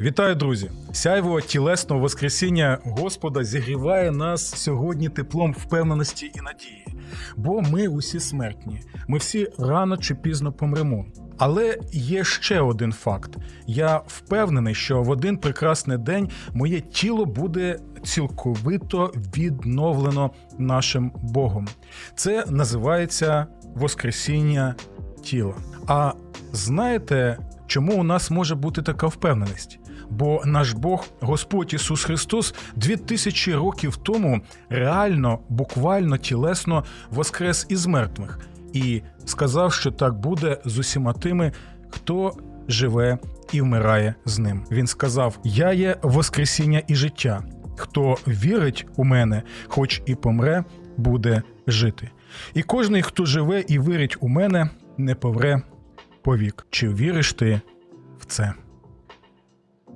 Вітаю, друзі! Сяйво тілесного Воскресіння Господа зігріває нас сьогодні теплом впевненості і надії. Бо ми усі смертні, ми всі рано чи пізно помремо. Але є ще один факт: я впевнений, що в один прекрасний день моє тіло буде цілковито відновлено нашим Богом. Це називається Воскресіння тіла. А знаєте, чому у нас може бути така впевненість? Бо наш Бог, Господь Ісус Христос, дві тисячі років тому реально, буквально тілесно воскрес із мертвих і сказав, що так буде з усіма тими, хто живе і вмирає з ним. Він сказав: Я є Воскресіння і життя. Хто вірить у мене, хоч і помре, буде жити. І кожний, хто живе і вірить у мене, не повре повік. Чи віриш ти в це?